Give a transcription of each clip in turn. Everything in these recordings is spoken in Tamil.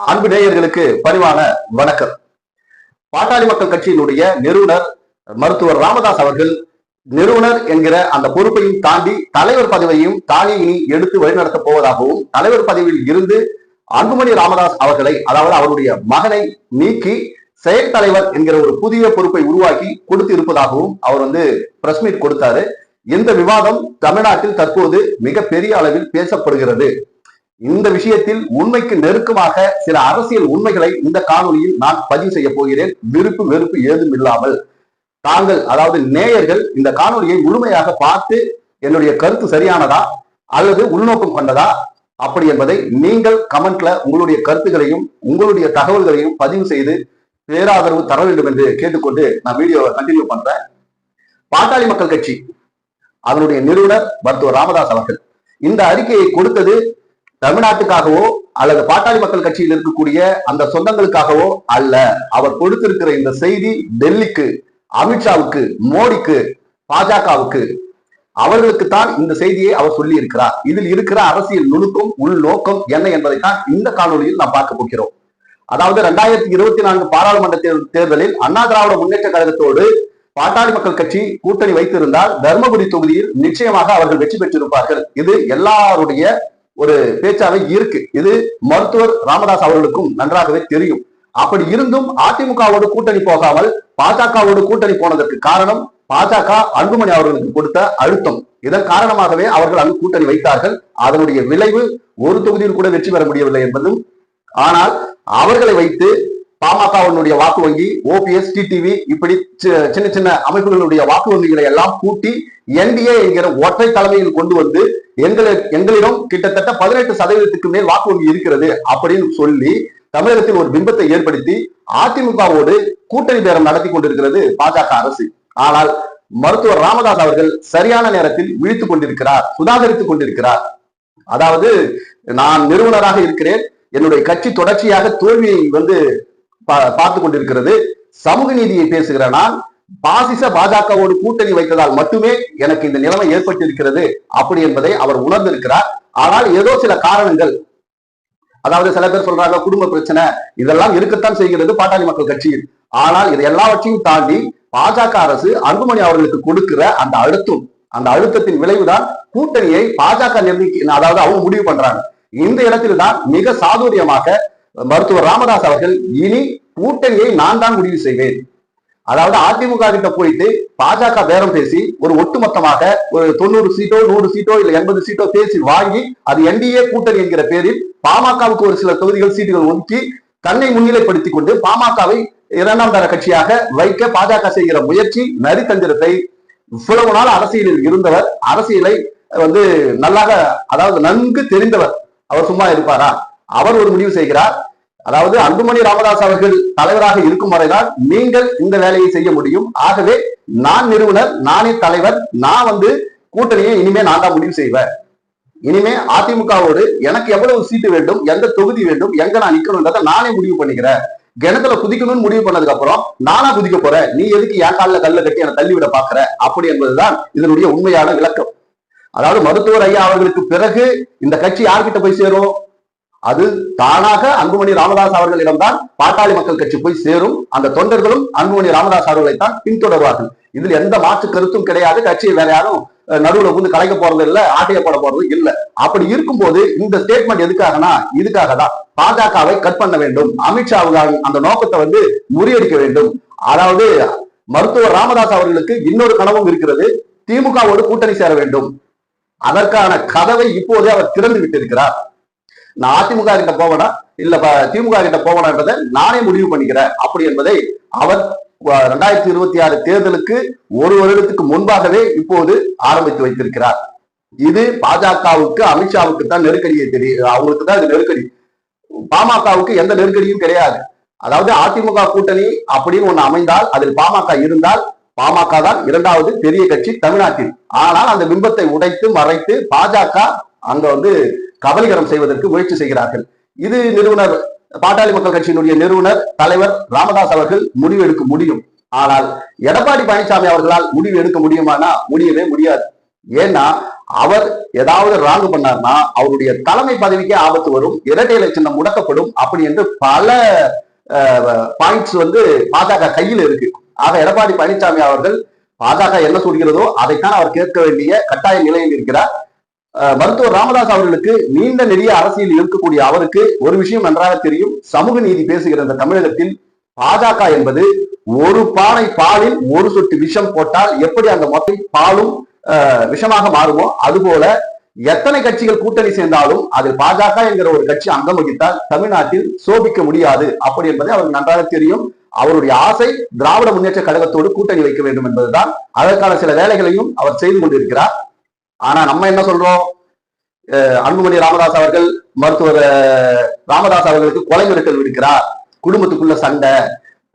அன்பு நேயர்களுக்கு பணிவான வணக்கம். பாட்டாளி மக்கள் கட்சியினுடைய நிறுவனர் மருத்துவர் ராமதாஸ் அவர்கள் நிறுவனர் என்கிற அந்த பொறுப்பையும் தாண்டி தலைவர் பதவியையும் தானே இனி எடுத்து வழிநடத்தப் போவதாகவும் தலைவர் பதவியில் இருந்து அன்புமணி ராமதாஸ் அவர்களை அதாவது அவருடைய மகனை நீக்கி செயல் தலைவர் என்கிற ஒரு புதிய பொறுப்பை உருவாக்கி கொடுத்து இருப்பதாகவும் அவர் வந்து பிரஸ் மீட் கொடுத்தாரு. இந்த விவாதம் தமிழ்நாட்டில் தற்போது மிக பெரிய அளவில் பேசப்படுகிறது. இந்த விஷயத்தில் உண்மைக்கு நெருக்கமாக சில அரசியல் உண்மைகளை இந்த காணொலியில் நான் பதிவு செய்ய போகிறேன். விருப்பு வெறுப்பு ஏதும் இல்லாமல். தாங்கள் அதாவது நேயர்கள் இந்த காணொலியை முழுமையாக பார்த்து என்னுடைய கருத்து சரியானதா? அல்லது உள்நோக்கம் கொண்டதா? அப்படி என்பதை நீங்கள் கமெண்ட்ல உங்களுடைய கருத்துக்களையும் உங்களுடைய தகவல்களையும் பதிவு செய்து பேராதரவு தர வேண்டும் என்று கேட்டுக்கொண்டு நான் வீடியோவை கண்டினியூ பண்றேன். பாட்டாளி மக்கள் கட்சி அதனுடைய நிறுவனர் மருத்துவர் ராமதாஸ் அவர்கள் இந்த அறிக்கையை கொடுத்தது தமிழ்நாட்டுக்காகவோ அல்லது பாட்டாளி மக்கள் கட்சியில் இருக்கக்கூடிய அந்த சொந்தங்களுக்காகவோ அல்ல. அவர் கொடுத்திருக்கிற இந்த செய்தி டெல்லிக்கு அமித்ஷாவுக்கு மோடிக்கு பாஜகவுக்கு அவர்களுக்கு தான் இந்த செய்தியை அவர் சொல்லி இருக்கிறார் இதில் இருக்கிற அரசியல் நுணுக்கம் உள்நோக்கம் என்ன என்பதைத்தான் இந்த காணொலியில் நாம் பார்க்க போகிறோம். அதாவது ரெண்டாயிரத்தி இருபத்தி நான்கு பாராளுமன்ற தேர்தலில் அண்ணா திராவிட முன்னேற்ற கழகத்தோடு பாட்டாளி மக்கள் கட்சி கூட்டணி வைத்திருந்தால் தர்மபுரி தொகுதியில் நிச்சயமாக அவர்கள் வெற்றி பெற்றிருப்பார்கள். இது எல்லாருடைய ஒரு பேச்சாவே இருக்கு. இது மருத்துவர் ராமதாஸ் அவர்களுக்கும் நன்றாகவே தெரியும். அப்படி இருந்தும் அதிமுகவோடு கூட்டணி போகாமல் பாஜகவோடு கூட்டணி போனதற்கு காரணம் பாஜக அன்புமணி அவர்களுக்கு கொடுத்த அழுத்தம். இதன் காரணமாகவே அவர்கள் அங்கு கூட்டணி வைத்தார்கள். அதனுடைய விளைவு ஒரு தொகுதியில் கூட வெற்றி பெற முடியவில்லை என்பதும். ஆனால் அவர்களை வைத்து பாமகவினுடைய வாக்கு வங்கி ஓபிஎஸ் டிடிவி இப்படி சின்ன சின்ன அமைப்புகளுடைய வாக்கு வங்கிகளை எல்லாம் கூட்டி என்டிஏ என்கிற ஒற்றை தலைமையில் கொண்டு வந்து எங்களை எங்களிடம் கிட்டத்தட்ட பதினெட்டு சதவீதத்துக்கு மேல் வாக்கு வங்கி இருக்கிறது அப்படின்னு சொல்லி தமிழகத்தில் ஒரு பிம்பத்தை ஏற்படுத்தி அதிமுகவோடு கூட்டணி பேரம் நடத்தி கொண்டிருக்கிறது பாஜக அரசு. ஆனால் மருத்துவர் ராமதாஸ் அவர்கள் சரியான நேரத்தில் விழித்துக் கொண்டிருக்கிறார் சுதாகரித்துக் கொண்டிருக்கிறார். அதாவது நான் நிறுவனராக இருக்கிறேன் என்னுடைய கட்சி தொடர்ச்சியாக தோல்வியை வந்து பார்த்து கொண்டிருக்கிறது சமூக நீதியை பேசுகிற நான் பாசிச பாஜகவோடு கூட்டணி வைத்ததால் மட்டுமே எனக்கு இந்த நிலைமை ஏற்பட்டிருக்கிறது அப்படி என்பதை அவர் உணர்ந்திருக்கிறார். ஆனால் ஏதோ சில காரணங்கள் அதாவது சில பேர் சொல்றாங்க குடும்ப பிரச்சனை இதெல்லாம் இருக்கத்தான் செய்கிறது பாட்டாளி மக்கள் கட்சியில். ஆனால் இது எல்லாவற்றையும் தாண்டி பாஜக அரசு அன்புமணி அவர்களுக்கு கொடுக்கிற அந்த அழுத்தம் அந்த அழுத்தத்தின் விளைவுதான் கூட்டணியை பாஜக நிர்ணயிக்க அதாவது அவங்க முடிவு பண்றாங்க. இந்த இடத்தில் தான் மிக சாதுரியமாக மருத்துவர் ராமதாஸ் அவர்கள் இனி கூட்டணியை நான் தான் முடிவு செய்வேன். அதாவது அதிமுக கிட்ட போயிட்டு பாஜக பேரம் பேசி ஒரு ஒட்டுமொத்தமாக ஒரு தொண்ணூறு சீட்டோ நூறு சீட்டோ இல்ல எண்பது சீட்டோ பேசி வாங்கி அது என்டிஏ கூட்டணி என்கிற பேரில் பாமகவுக்கு ஒரு சில தொகுதிகள் சீட்டுகள் ஒதுக்கி தன்னை முன்னிலைப்படுத்திக் கொண்டு பாமகவை இரண்டாம் தர கட்சியாக வைக்க பாஜக செய்கிற முயற்சி நரித்தந்திரத்தை இவ்வளவு நாள் அரசியலில் இருந்தவர் அரசியலை வந்து நல்லாக அதாவது நன்கு தெரிந்தவர். அவர் சும்மா இருப்பாரா? அவர் ஒரு முடிவு செய்கிறார். அதாவது அன்புமணி ராமதாஸ் அவர்கள் தலைவராக இருக்கும் வரைதான் நீங்கள் இந்த வேலையை செய்ய முடியும். ஆகவே நான் நிறுவனர் நானே தலைவர் நான் வந்து கூட்டணியை இனிமே நான் தான் முடிவு செய்வேன். இனிமே அதிமுகவோடு எனக்கு எவ்வளவு சீட்டு வேண்டும் எந்த தொகுதி வேண்டும் எங்க நான் நிக்கணும்ன்றதை நானே முடிவு பண்ணிக்கிறேன். கிணத்துல குதிக்கணும்னு முடிவு பண்ணதுக்கு அப்புறம் நானா குதிக்க போறேன். நீ எதுக்கு என் காலில் கல்ல கட்டி என்னை தள்ளிவிட பாக்குற? அப்படி என்பதுதான் இதனுடைய உண்மையான விளக்கம். அதாவது மருத்துவர் ஐயா அவர்களுக்கு பிறகு இந்த கட்சி யார்கிட்ட போய் சேரும்? அது தானாக அன்புமணி ராமதாஸ் அவர்களிடம்தான் பாட்டாளி மக்கள் கட்சி போய் சேரும். அந்த தொண்டர்களும் அன்புமணி ராமதாஸ் அவர்களைத்தான் பின்தொடர்வார்கள். இதில் எந்த மாற்று கருத்தும் கிடையாது. கட்சியை வேற யாரும் நடுவுல வந்து கலைக்க போறது இல்ல ஆட்டைய போட போறது இல்ல. அப்படி இருக்கும்போது இந்த ஸ்டேட்மெண்ட் எதுக்காகனா இதுக்காக தான் பாஜகவை கட் பண்ண வேண்டும். அமித்ஷாவுக்கு அந்த நோக்கத்தை வந்து முறியடிக்க வேண்டும். அதாவது மருத்துவர் ராமதாஸ் அவர்களுக்கு இன்னொரு கனவும் இருக்கிறது. திமுகவோடு கூட்டணி சேர வேண்டும். அதற்கான கதவை இப்போதே அவர் திறந்து விட்டிருக்கிறார். நான் அதிமுக கிட்ட போவேனா? இல்ல ப- திமுக கிட்ட போவேனா என்பதை நானே முடிவு பண்ணிக்கிறேன். அப்படி என்பதை அவர் ரெண்டாயிரத்தி இருபத்தி ஆறு தேர்தலுக்கு ஒரு வருடத்துக்கு முன்பாகவே இப்போது ஆரம்பித்து வைத்திருக்கிறார். இது பாஜகவுக்கு அமித்ஷாவுக்கு தான் நெருக்கடியை தெரியும் அவங்களுக்கு தான் இது நெருக்கடி. பாமகவுக்கு எந்த நெருக்கடியும் கிடையாது. அதாவது அதிமுக கூட்டணி அப்படின்னு ஒண்ணு அமைந்தால் அதில் பாமக இருந்தால் பாமக தான் இரண்டாவது பெரிய கட்சி தமிழ்நாட்டில். ஆனால் அந்த பிம்பத்தை உடைத்து மறைத்து பாஜக அங்க வந்து கபலீகரம் செய்வதற்கு முயற்சி செய்கிறார்கள். இது நிறுவனர் பாட்டாளி மக்கள் கட்சியினுடைய நிறுவனர் தலைவர் ராமதாஸ் அவர்கள் முடிவு எடுக்க முடியும். ஆனால் எடப்பாடி பழனிசாமி அவர்களால் முடிவு எடுக்க முடியுமானா? முடியவே முடியாது. ஏன்னா அவர் ஏதாவது ராங்கு பண்ணார்னா அவருடைய தலைமை பதவிக்கே ஆபத்து வரும் இரட்டை இலை சின்னம் முடக்கப்படும் அப்படி என்று பல பாயிண்ட்ஸ் வந்து பாஜக கையில் இருக்கு. ஆக எடப்பாடி பழனிசாமி அவர்கள் பாஜக என்ன சொல்கிறதோ அதைத்தான் அவர் கேட்க வேண்டிய கட்டாய நிலையில் இருக்கிறார். மருத்துவர் ராமதாஸ் அவர்களுக்கு நீண்ட நெடிய அரசியல் இருக்கக்கூடிய அவருக்கு ஒரு விஷயம் நன்றாக தெரியும். சமூக நீதி பேசுகிற இந்த தமிழகத்தில் பாஜக என்பது ஒரு பானை பாலில் ஒரு சொட்டு விஷம் போட்டால் எப்படி அந்த மொத்த பாலும் விஷமாக மாறுமோ? அதுபோல எத்தனை கட்சிகள் கூட்டணி சேர்ந்தாலும் அதில் பாஜக என்கிற ஒரு கட்சி அங்கம் வகித்தால் தமிழ்நாட்டில் சோபிக்க முடியாது. அப்படி என்பதை அவருக்கு நன்றாக தெரியும். அவருடைய ஆசை திராவிட முன்னேற்ற கழகத்தோடு கூட்டணி வைக்க வேண்டும் என்பதுதான். அதற்கான சில வேலைகளையும் அவர் செய்து கொண்டிருக்கிறார். ஆனா நம்ம என்ன சொல்றோம்? அஹ் அன்புமணி ராமதாஸ் அவர்கள் மருத்துவர் ராமதாஸ் அவர்களுக்கு கொலை மிரட்டல் விடுக்கிறார். குடும்பத்துக்குள்ள சண்டை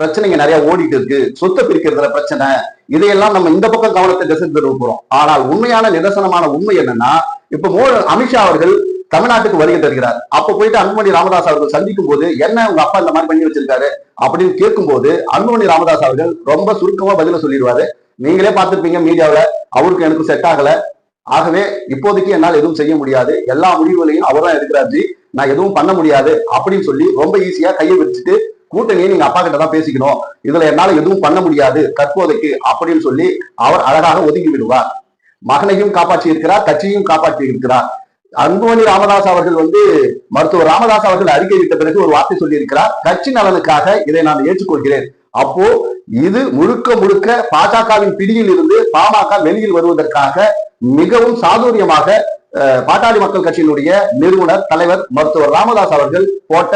பிரச்சனைங்க நிறைய ஓடிட்டு இருக்கு. சொத்தை பிரிக்கிறதுல பிரச்சனை. இதையெல்லாம் நம்ம இந்த பக்கம் கவனத்தை திசை போறோம். ஆனால் உண்மையான நிதர்சனமான உண்மை என்னன்னா இப்ப மோ அமித்ஷா அவர்கள் தமிழ்நாட்டுக்கு வருகை தருகிறார். அப்ப போயிட்டு அன்புமணி ராமதாஸ் அவர்கள் சந்திக்கும் போது என்ன உங்க அப்பா இந்த மாதிரி பண்ணி வச்சிருக்காரு? அப்படின்னு கேட்கும்போது அன்புமணி ராமதாஸ் அவர்கள் ரொம்ப சுருக்கமா பதில சொல்லிடுவாரு. நீங்களே பார்த்திருப்பீங்க மீடியாவில் அவருக்கு எனக்கு செட் ஆகல. ஆகவே இப்போதைக்கு என்னால் எதுவும் செய்ய முடியாது. எல்லா முடிவுகளையும் அவர் தான் எடுக்கிறார் நான் எதுவும் பண்ண முடியாது அப்படின்னு சொல்லி ரொம்ப ஈஸியா கையை வச்சுட்டு கூட்டணியை நீங்க அப்பா கிட்ட தான் பேசிக்கணும். இதுல என்னால எதுவும் பண்ண முடியாது. தற்போதைக்கு அப்படின்னு சொல்லி அவர் அழகாக ஒதுங்கி விடுவார். மகனையும் காப்பாற்றி இருக்கிறார் கட்சியையும் காப்பாற்றி இருக்கிறார். அன்புமணி ராமதாஸ் அவர்கள் வந்து மருத்துவர் ராமதாஸ் அவர்கள் அறிக்கை விட்ட பிறகு ஒரு வார்த்தை சொல்லி இருக்கிறார் கட்சி நலனுக்காக இதை நான் ஏற்றுக்கொள்கிறேன். அப்போ இது முழுக்க முழுக்க பாஜகவின் பிடியில் இருந்து பாமக வெளியில் வருவதற்காக மிகவும் சாதுரியமாக பாட்டாளி மக்கள் கட்சியினுடைய நிறுவனர் தலைவர் மருத்துவர் ராமதாஸ் அவர்கள் போட்ட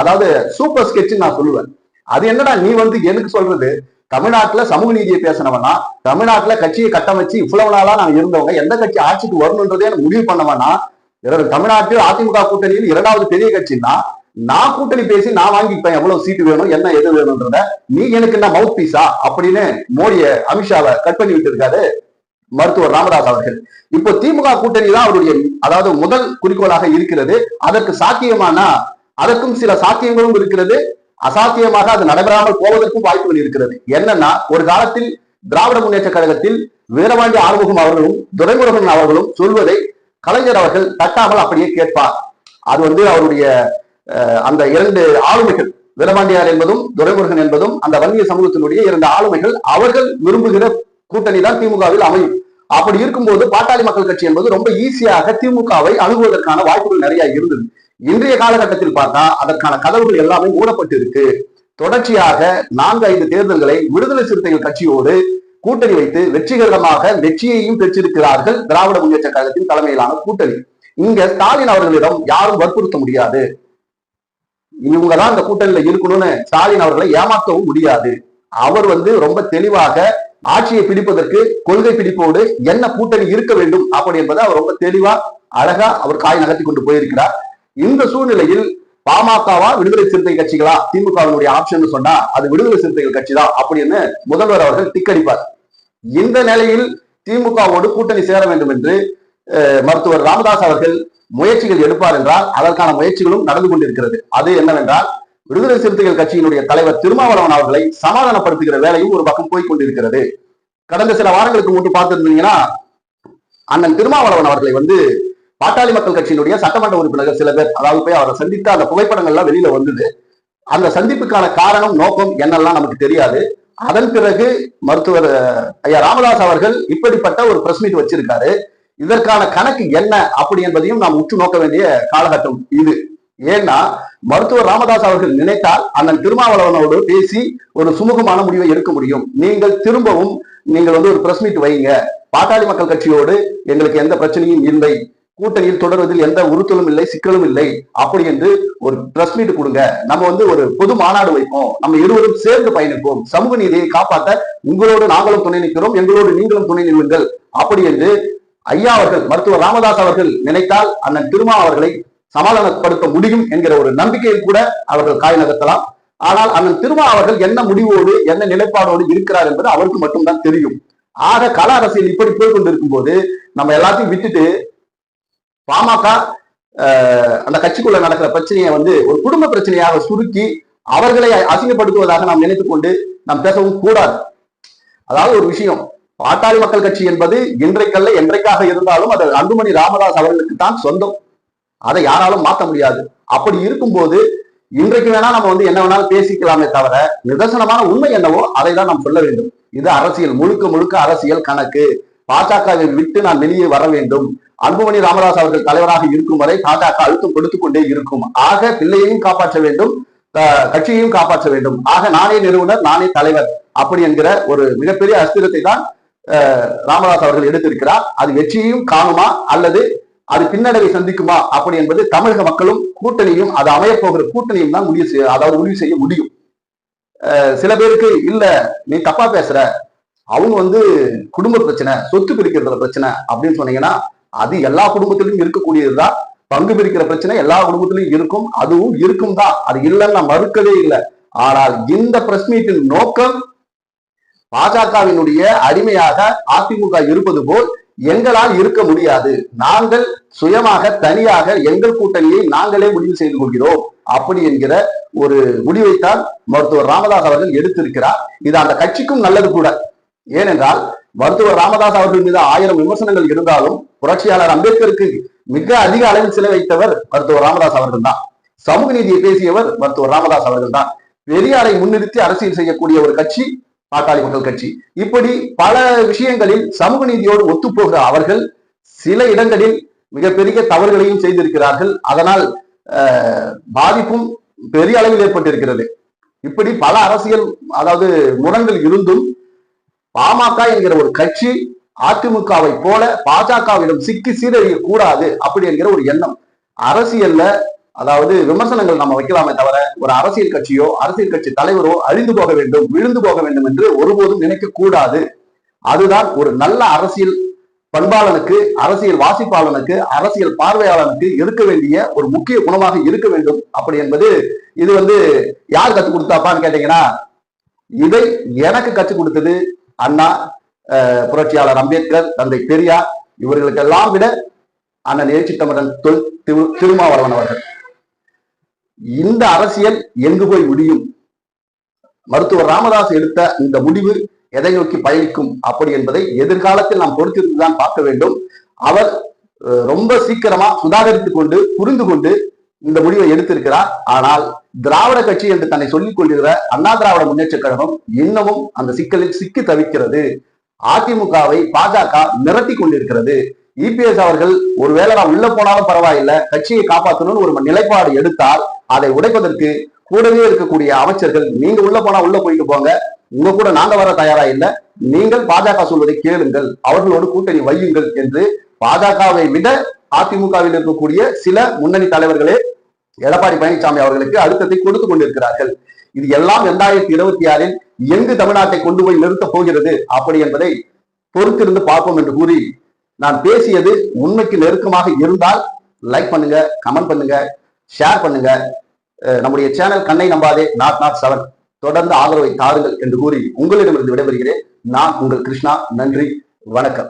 அதாவது சூப்பர் ஸ்கெட்ச் நான் சொல்லுவேன். அது என்னடா நீ வந்து எனக்கு சொல்றது? தமிழ்நாட்டுல சமூக நீதியை பேசினவனா? தமிழ்நாட்டுல கட்சியை கட்டமைச்சு இவ்வளவு நாளா நான் இருந்தவங்க எந்த கட்சி ஆட்சிக்கு வரணுன்றதே எனக்கு முடிவு பண்ணவனா? தமிழ்நாட்டில் அதிமுக கூட்டணியில் இரண்டாவது பெரிய கட்சின்னா நான் கூட்டணி பேசி நான் வாங்கிப்பேன் எவ்வளவு சீட்டு வேணும் என்ன எது வேணும்ன்றத நீ எனக்கு என்ன மவுத் பீஸா அப்படின்னு மோடிய அமித்ஷாவை கட் பண்ணி விட்டு இருக்காரு மருத்துவர் ராமதாஸ் அவர்கள். இப்போ திமுக கூட்டணி தான் அவருடைய அதாவது முதல் குறிக்கோளாக இருக்கிறது. அதற்கு சாத்தியமானா அதற்கும் சில சாத்தியங்களும் இருக்கிறது. அசாத்தியமாக அது நடைபெறாமல் போவதற்கும் வாய்ப்புகள் இருக்கிறது. என்னன்னா ஒரு காலத்தில் திராவிட முன்னேற்ற கழகத்தில் வீரபாண்டி ஆறுமுகம் அவர்களும் துரைமுருகன் அவர்களும் சொல்வதை கலைஞர் அவர்கள் தட்டாமல் அப்படியே கேட்பார். அது வந்து அவருடைய அந்த இரண்டு ஆளுமைகள் வீரபாண்டியார் என்பதும் துரைமுருகன் என்பதும் அந்த வன்னிய சமூகத்தினுடைய இரண்டு ஆளுமைகள் அவர்கள் விரும்புகிற கூட்டணி தான் திமுகவில் அமையும். அப்படி இருக்கும்போது பாட்டாளி மக்கள் கட்சி என்பது ரொம்ப ஈஸியாக திமுகவை அணுகுவதற்கான வாய்ப்புகள் நிறைய இருந்தது. இன்றைய காலகட்டத்தில் பார்த்தா அதற்கான கதவுகள் எல்லாமே மூடப்பட்டு இருக்கு தொடர்ச்சியாக நான்கு ஐந்து தேர்தல்களை விடுதலை சிறுத்தைகள் கட்சியோடு கூட்டணி வைத்து வெற்றிகரமாக வெற்றியையும் பெற்றிருக்கிறார்கள் திராவிட முன்னேற்ற கழகத்தின் தலைமையிலான கூட்டணி. இங்க ஸ்டாலின் அவர்களிடம் யாரும் வற்புறுத்த முடியாது. இவங்க தான் கூட்டணியில இருக்கணும்னு ஸ்டாலின் அவர்களை ஏமாற்றவும் முடியாது. அவர் வந்து ரொம்ப தெளிவாக ஆட்சியை பிடிப்பதற்கு கொள்கை பிடிப்போடு என்ன கூட்டணி இருக்க வேண்டும் அப்படி என்பதை அவர் ரொம்ப தெளிவா அழகா அவர் காய் நகர்த்தி கொண்டு போயிருக்கிறார். இந்த சூழ்நிலையில் பாமகவா விடுதலை சிறுத்தை கட்சிகளா? திமுகவினுடைய ஆப்ஷன் சொன்னா அது விடுதலை சிறுத்தைகள் கட்சி தான் அப்படின்னு முதல்வர் அவர்கள் டிக்கடிப்பார் இந்த நிலையில் திமுகவோடு கூட்டணி சேர வேண்டும் என்று மருத்துவர் ராமதாஸ் அவர்கள் முயற்சிகள் எடுப்பார் என்றால் அதற்கான முயற்சிகளும் நடந்து கொண்டிருக்கிறது. அது என்னவென்றால் விடுதலை சிறுத்தைகள் கட்சியினுடைய தலைவர் திருமாவளவன் அவர்களை சமாதானப்படுத்துகிற வேலையும் ஒரு பக்கம் போய் கொண்டிருக்கிறது. கடந்த சில வாரங்களுக்கு முன்பு பார்த்திருந்தீங்கன்னா அண்ணன் திருமாவளவன் அவர்களை வந்து பாட்டாளி மக்கள் கட்சியினுடைய சட்டமன்ற உறுப்பினர்கள் சில பேர் அதாவது போய் அவரை சந்தித்த அந்த புகைப்படங்கள்லாம் வெளியில வந்தது. அந்த சந்திப்புக்கான காரணம் நோக்கம் என்னெல்லாம் நமக்கு தெரியாது. அதன் பிறகு மருத்துவர் ஐயா ராமதாஸ் அவர்கள் இப்படிப்பட்ட ஒரு பிரஸ் மீட் வச்சிருக்காரு. இதற்கான கணக்கு என்ன அப்படி என்பதையும் நாம் உற்று நோக்க வேண்டிய காலகட்டம் இது. ஏன்னா மருத்துவர் ராமதாஸ் அவர்கள் நினைத்தால் அண்ணன் திருமாவளவனோடு பேசி ஒரு சுமூகமான முடிவை எடுக்க முடியும். நீங்கள் திரும்பவும் நீங்கள் வந்து ஒரு பிரஸ் மீட் வைங்க. பாட்டாளி மக்கள் கட்சியோடு எங்களுக்கு எந்த பிரச்சனையும் இல்லை. கூட்டணியில் தொடர்வதில் எந்த உறுத்தலும் இல்லை சிக்கலும் இல்லை. அப்படி என்று ஒரு பிரஸ் மீட் கொடுங்க. நம்ம வந்து ஒரு பொது மாநாடு வைப்போம். நம்ம இருவரும் சேர்ந்து பயணிப்போம். சமூக நீதியை காப்பாற்ற உங்களோடு நாங்களும் துணை நிற்கிறோம். எங்களோடு நீங்களும் துணை நில்லுங்கள். அப்படி என்று ஐயா அவர்கள் மருத்துவர் ராமதாஸ் அவர்கள் நினைத்தால் அண்ணன் திருமா அவர்களை சமாதானப்படுத்த முடியும் என்கிற ஒரு நம்பிக்கையில் கூட அவர்கள் காய் நகர்த்தலாம். ஆனால் அண்ணன் திருமா அவர்கள் என்ன முடிவோடு என்ன நிலைப்பாடோடு இருக்கிறார் என்பது அவருக்கு மட்டும்தான் தெரியும். ஆக கள அரசியல் இப்படி போய்கொண்டிருக்கும் போது நம்ம எல்லாத்தையும் விட்டுட்டு பாமக அந்த கட்சிக்குள்ள நடக்கிற பிரச்சனையை வந்து ஒரு குடும்ப பிரச்சனையாக சுருக்கி அவர்களை அசிங்கப்படுத்துவதாக நாம் நினைத்துக் கொண்டு நாம் பேசவும் கூடாது. அதாவது ஒரு விஷயம் பாட்டாளி மக்கள் கட்சி என்பது இன்றைக்கல்ல என்றைக்காக இருந்தாலும் அது அன்புமணி ராமதாஸ் அவர்களுக்கு தான் சொந்தம். அதை யாராலும் மாற்ற முடியாது. அப்படி இருக்கும்போது இன்றைக்கு வேணா நம்ம வந்து என்ன வேணாலும் பேசிக்கலாமே தவிர நிதர்சனமான உண்மை என்னவோ அதை தான் நாம் சொல்ல வேண்டும். இது அரசியல் முழுக்க முழுக்க அரசியல் கணக்கு. பாஜகவை விட்டு நான் வெளியே வர வேண்டும். அன்புமணி ராமதாஸ் அவர்கள் தலைவராக இருக்கும் வரை பாஜக அழுத்தம் கொடுத்து கொண்டே இருக்கும். ஆக பிள்ளையையும் காப்பாற்ற வேண்டும். கட்சியையும் காப்பாற்ற வேண்டும். ஆக நானே நிறுவனர் நானே தலைவர் அப்படி என்கிற ஒரு மிகப்பெரிய அஸ்திரத்தை தான் ராமதாஸ் அவர்கள் எடுத்திருக்கிறார். அது வெற்றியையும் காணுமா? அல்லது அது பின்னடைவை சந்திக்குமா? அப்படி என்பது தமிழக மக்களும் கூட்டணியும் அது அமையப்போகிற கூட்டணியும் தான் முடிவு செய்ய அதாவது முடிவு செய்ய முடியும். அஹ், சில பேருக்கு இல்ல நீ தப்பா பேசுற. அவங்க வந்து குடும்ப பிரச்சனை சொத்து பிரிக்கிறதுல பிரச்சனை அப்படின்னு சொன்னீங்கன்னா அது எல்லா குடும்பத்திலும் இருக்கக்கூடியதுதான் பங்கு பிரிக்கிற பிரச்சனை எல்லா குடும்பத்திலும் இருக்கும். அதுவும் இருக்கும் தான். அது இல்லைன்னு நான் மறுக்கவே இல்லை. ஆனால் இந்த பிரஸ் மீட்டின் நோக்கம் பாஜகவினுடைய அடிமையாக அதிமுக இருப்பது போல் எங்களால் இருக்க முடியாது. நாங்கள் சுயமாக தனியாக எங்கள் கூட்டணியை நாங்களே முடிவு செய்து கொள்கிறோம். அப்படி என்கிற ஒரு முடிவைத்தான் மருத்துவர் ராமதாஸ் அவர்கள் எடுத்திருக்கிறார். இது அந்த கட்சிக்கும் நல்லது கூட. ஏனென்றால் மருத்துவர் ராமதாஸ் அவர்கள் மீது ஆயிரம் விமர்சனங்கள் இருந்தாலும் புரட்சியாளர் அம்பேத்கருக்கு மிக அதிக அளவில் சிலை வைத்தவர் மருத்துவர் ராமதாஸ் அவர்கள் தான் சமூக நீதியை பேசியவர் மருத்துவர் ராமதாஸ் அவர்கள் தான் பெரியாரை முன்னிறுத்தி அரசியல் செய்யக்கூடிய ஒரு கட்சி பாட்டாளி மக்கள் கட்சி. இப்படி பல விஷயங்களில் சமூக நீதியோடு ஒத்துப்போகிற அவர்கள் சில இடங்களில் மிகப்பெரிய தவறுகளையும் செய்திருக்கிறார்கள். அதனால் அஹ், பாதிப்பும் பெரிய அளவில் ஏற்பட்டிருக்கிறது. இப்படி பல அரசியல் அதாவது முரண்கள் இருந்தும் பாமக என்கிற ஒரு கட்சி அதிமுகவை போல பாஜகவிடம் சிக்கி சீரழிய கூடாது அப்படி என்கிற ஒரு எண்ணம். அரசியல்ல அதாவது விமர்சனங்கள் நம்ம வைக்கலாமே தவிர ஒரு அரசியல் கட்சியோ அரசியல் கட்சி தலைவரோ அழிந்து போக வேண்டும் விழுந்து போக வேண்டும் என்று ஒருபோதும் நினைக்க கூடாது அதுதான் ஒரு நல்ல அரசியல் பண்பாளனுக்கு அரசியல் வாசிப்பாளனுக்கு அரசியல் பார்வையாளனுக்கு இருக்க வேண்டிய ஒரு முக்கிய குணமாக இருக்க வேண்டும். அப்படி என்பது இது வந்து யார் கற்றுக் கொடுத்தாப்பான்னு கேட்டீங்கன்னா இதை எனக்கு கற்றுக் கொடுத்தது அண்ணா புரட்சியாளர் அம்பேத்கர் தந்தை பெரியார். இவர்களுக்கெல்லாம் விட அண்ணன் எழுச்சி தமிழன் தொல் திரு- திருமாவளவன் அவர்கள். இந்த அரசியல் எங்கு போய் முடியும்? மருத்துவர் ராமதாஸ் எடுத்த இந்த முடிவு எதை நோக்கி பயணிக்கும் அப்படி என்பதை எதிர்காலத்தில் நாம் பொறுத்திருந்துதான் பார்க்க வேண்டும். அவர் ரொம்ப சீக்கிரமா சுதாகரித்துக் கொண்டு புரிந்து கொண்டு இந்த முடிவை எடுத்திருக்கிறார். ஆனால் திராவிட கட்சி என்று தன்னை சொல்லிக் கொள்கிற அண்ணா திராவிட முன்னேற்ற கழகம் இன்னமும் அந்த சிக்கலில் சிக்கி தவிக்கிறது. அதிமுகவை பாஜக மிரட்டி கொண்டிருக்கிறது. இபிஎஸ் அவர்கள் ஒருவேளை நான் உள்ள போனாலும் பரவாயில்லை கட்சியை காப்பாற்றணும்னு ஒரு நிலைப்பாடு எடுத்தால் அதை உடைப்பதற்கு கூடவே இருக்கக்கூடிய அமைச்சர்கள் நீங்க உள்ள போனா உள்ள போயிட்டு போங்க. உங்க கூட நாங்க வர தயாரா இல்லை. நீங்கள் பாஜக சொல்வதை கேளுங்கள். அவர்களோடு கூட்டணி வையுங்கள் என்று பாஜகவை விட அதிமுகவில் இருக்கக்கூடிய சில முன்னணி தலைவர்களே எடப்பாடி பழனிசாமி அவர்களுக்கு அழுத்தத்தை கொடுத்து கொண்டிருக்கிறார்கள். இது எல்லாம் இரண்டாயிரத்தி இருபத்தி ஆறில் எங்கு தமிழ்நாட்டை கொண்டு போய் நிறுத்தப் போகிறது அப்படி என்பதை பொறுத்திருந்து பார்ப்போம் என்று கூறி நான் பேசியது உண்மைக்கு நெருக்கமாக இருந்தால் லைக் பண்ணுங்க கமெண்ட் பண்ணுங்க. ஷேர் பண்ணுங்க. நம்முடைய சேனல் கண்ணை நம்பாதே. நாட் நாட் செவன் தொடர்ந்து ஆதரவை தாருங்கள் என்று கூறி உங்களிடமிருந்து விடைபெறுகிறேன். நான் உங்கள் கிருஷ்ணா. நன்றி. வணக்கம்.